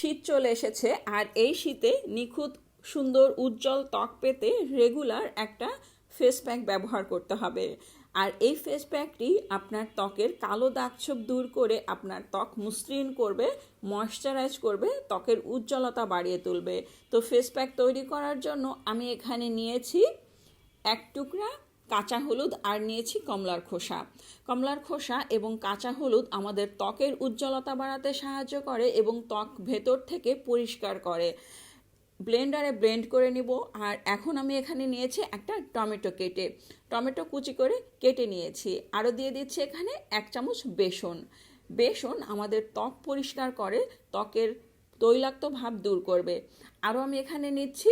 শীত চলে এসেছে আর এই শীতে নিখুঁত, সুন্দর, উজ্জ্বল ত্বক পেতে রেগুলার একটা ফেস প্যাক ব্যবহার করতে হবে। আর এই ফেস প্যাকটি আপনার ত্বকের কালো দাগছোপ দূর করে আপনার ত্বক মসৃণ করবে ময়শ্চারাইজ করবে, ত্বকের উজ্জ্বলতা বাড়িয়ে তুলবে। তো ফেস প্যাক তৈরি করার জন্য আমি এখানে নিয়েছি এক টুকরা কাঁচা হলুদ আর নিয়েছি কমলার খোসা। কমলার খোসা এবং কাঁচা হলুদ আমাদের ত্বকের উজ্জ্বলতা বাড়াতে সাহায্য করে এবং ত্বক ভেতর থেকে পরিষ্কার করে। ব্লেন্ডারে ব্লেন্ড করে নিব আর এখন আমি এখানে নিয়েছি একটা টমেটো কেটে। টমেটো কুচি করে কেটে নিয়েছি। আরও দিয়ে দিচ্ছি এখানে এক চামচ বেসন। বেসন আমাদের ত্বক পরিষ্কার করে, ত্বকের তৈলাক্ত ভাব দূর করবে। আরও আমি এখানে নিচ্ছি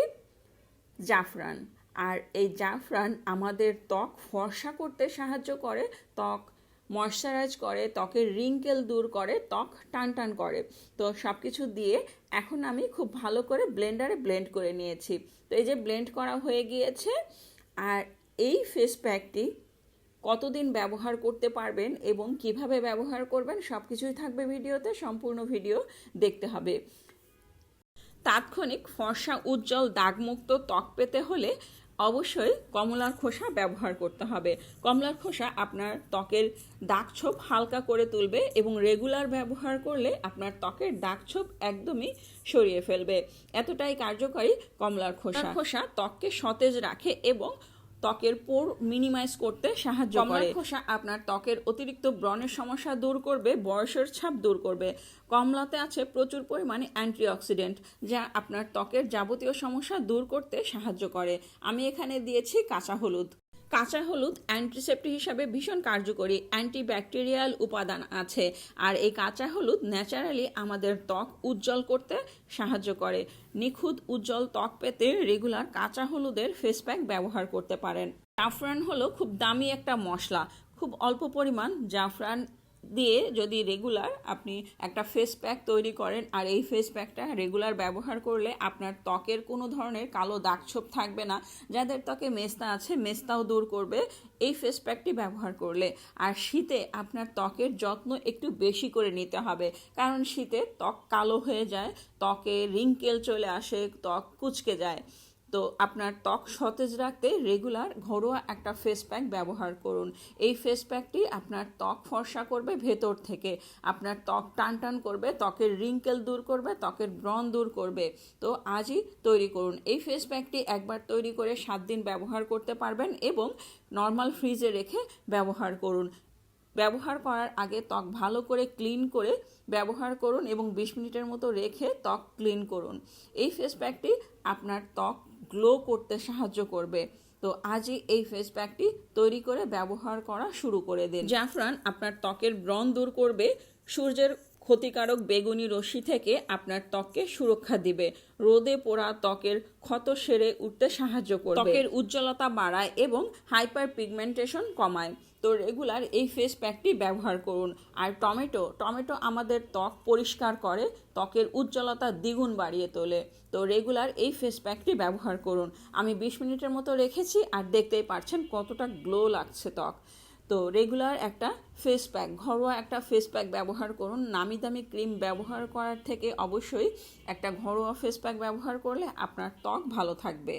জাফরান। আর এই জাফরান আমাদের ত্বক ফর্সা করতে সাহায্য করে, ত্বক ময়শ্চারাইজ করে, ত্বকের রিঙ্কেল দূর করে, ত্বক টান টান করে। তো সব কিছু দিয়ে এখন আমি খুব ভালো করে ব্লেন্ডারে ব্লেন্ড করে নিয়েছি। তো এই যে ব্লেন্ড করা হয়ে গিয়েছে, আর এই ফেস প্যাকটি কতদিন ব্যবহার করতে পারবেন এবং কীভাবে ব্যবহার করবেন সব কিছুই থাকবে ভিডিওতে, সম্পূর্ণ ভিডিও দেখতে হবে। তাৎক্ষণিক ফর্সা উজ্জ্বল দাগমুক্ত ত্বক পেতে হলে অবশ্যই কমলার খোসা ব্যবহার করতে হবে। কমলার খোসা আপনার ত্বকের দাগছোপ হালকা করে তুলবে এবং রেগুলার ব্যবহার করলে আপনার ত্বকের দাগছোপ একদমই সরিয়ে ফেলবে। এতটাই কার্যকরী কমলার খোসা। খোসা ত্বককে সতেজ রাখে এবং ত্বকের পোর মিনিমাইজ করতে সাহায্য করে। খোসা আপনার ত্বকের অতিরিক্ত ব্রণের সমস্যা দূর করবে, বয়সের ছাপ দূর করবে। কমলাতে আছে প্রচুর পরিমাণে অ্যান্টিঅক্সিডেন্ট যা আপনার ত্বকের যাবতীয় সমস্যা দূর করতে সাহায্য করে। আমি এখানে দিয়েছি কাঁচা হলুদ। কাঁচা হলুদ অ্যান্টিসেপ্টিক হিসাবে ভীষণ কার্যকরী অ্যান্টিব্যাকটেরিয়াল উপাদান আছে। আর এই কাঁচা হলুদ ন্যাচারালি আমাদের ত্বক উজ্জ্বল করতে সাহায্য করে। নিখুঁত উজ্জ্বল ত্বক পেতে রেগুলার কাঁচা হলুদের ফেস প্যাক ব্যবহার করতে পারেন। জাফরান হলো খুব দামি একটা মশলা। খুব অল্প পরিমাণ জাফরান দিয়ে যদি রেগুলার আপনি একটা ফেস প্যাক তৈরি করেন, আর এই ফেস প্যাকটা রেগুলার ব্যবহার করলে আপনার ত্বকের কোনো ধরনের কালো দাগছোপ থাকবে না। যাদের ত্বকে মেস্তা আছে, মেস্তাও দূর করবে এই ফেস প্যাকটি ব্যবহার করলে। আর শীতে আপনার ত্বকের যত্ন একটু বেশি করে নিতে হবে, কারণ শীতে ত্বক কালো হয়ে যায়, ত্বকে রিঙ্কেল চলে আসে, ত্বক কুচকে যায়। তো আপনার ত্বক সতেজ রাখতে রেগুলার ঘরোয়া একটা ফেস প্যাক ব্যবহার করুন। এই ফেস প্যাকটি আপনার ত্বক ফর্সা করবে ভেতর থেকে। আপনার ত্বক টান টান করবে, ত্বকের রিঙ্কেল দূর করবে, ত্বকের ব্রণ দূর করবে। তো আজই তৈরি করুন। এই ফেস প্যাকটি একবার তৈরি করে সাত দিন ব্যবহার করতে পারবেন এবং নর্মাল ফ্রিজে রেখে ব্যবহার করুন। ব্যবহার করার আগে ত্বক ভালো করে ক্লিন করে ব্যবহার করুন এবং বিশ মিনিটের মতো রেখে ত্বক ক্লিন করুন। এই ফেস প্যাকটি আপনার ত্বক গ্লো করতে সাহায্য করবে। তো আজই এই ফেস প্যাকটি তৈরি করে ব্যবহার করা শুরু করে দিন। জাফরান আপনার ত্বকের ব্রণ দূর করবে। সূর্যের ক্ষতিকারক বেগুনি রশ্মি থেকে আপনার ত্বককে সুরক্ষা দিবে। রোদে পোড়া ত্বকের ক্ষত সেরে উঠতে সাহায্য করবে। ত্বকের উজ্জ্বলতা বাড়ায় এবং হাইপার পিগমেন্টেশন কমায়। তো রেগুলার এই ফেস প্যাকটি ব্যবহার করুন। আর টমেটো টমেটো আমাদের ত্বক পরিষ্কার করে, ত্বকের উজ্জ্বলতা দ্বিগুণ বাড়িয়ে তোলে। তো রেগুলার এই ফেস প্যাকটি ব্যবহার করুন। আমি বিশ মিনিটের মতো রেখেছি আর দেখতেই পারছেন কতটা গ্লো লাগছে ত্বক। তো রেগুলার একটা ফেস প্যাক ঘরোয়া একটা ফেস প্যাক ব্যবহার করুন। নামি দামি ক্রিম ব্যবহার করার থেকে অবশ্যই একটা ঘরোয়া ফেস প্যাক ব্যবহার করলে আপনার ত্বক ভালো থাকবে।